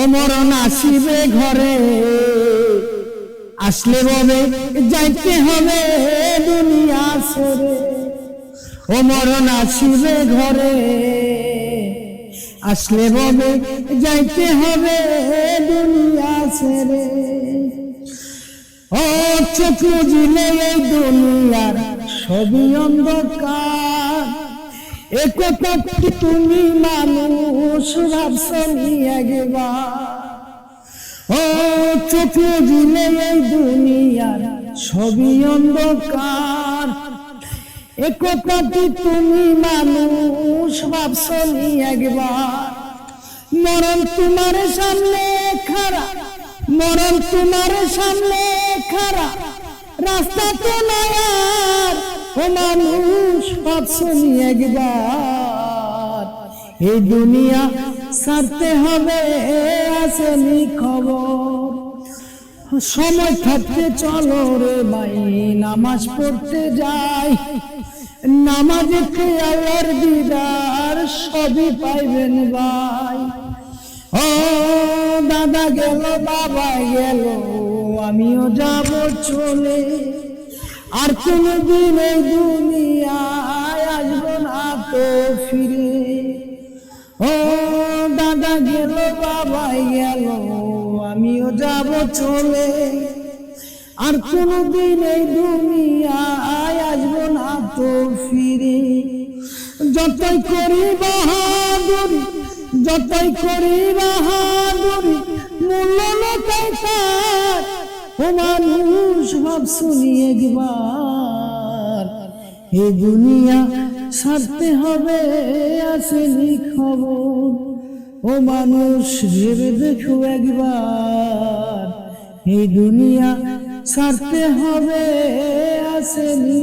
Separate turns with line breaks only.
ও মরণ আসিবে ঘরে। আসলে বলে যাইতে হবে দুনিয়া ছেড়ে। ও মরণ আসিবে ঘরে। আসলে বলে যাইতে হবে দুনিয়া ছেড়ে। ও চোখ এই দুনিয়ার সবই অন্ধকার। এ কি তুমি মানুষ ভাবছনি একবার? ও চোখ বুঝিলে এই দুনিয়ার সবই অন্ধকার। এ কি তুমি মানুষ ভাবছনি একবার? মরণ তোমার সামনে খারা মরণ তোমার সামনে খারা রাস্তা তো নয়ার। ও মানুষ ভাবছনি একবার। এই দুনিয়া ছাড়তে হবে আসেনি খবর। সময় থাকতে চলো রে ভাই, নামাজ পড়তে যাই। নামাজে আল্লাহর দিদার সবই পাইবেন ভাই। ও দাদা গেল, বাবা গেল, আমিও যাব চলে। আর কোনদিন এই দুনিয়ায় আসব না তো ফিরে। ও দাদা গেল, বাবাই গেল, আমিও যাব চলে। আর কোনদিন এই দুনিয়ায় আসব না তো ফিরে। যতই করি বাহাদুরি, যতই করি বাহাদুরি ও মানুষ ভাব শুনি একবার। এ দুনিয়া সারতে হবে আসেনি খবর। ও মানুষ, ভেবে দেখো একবার। এই দুনিয়া সারতে হবে আসেনি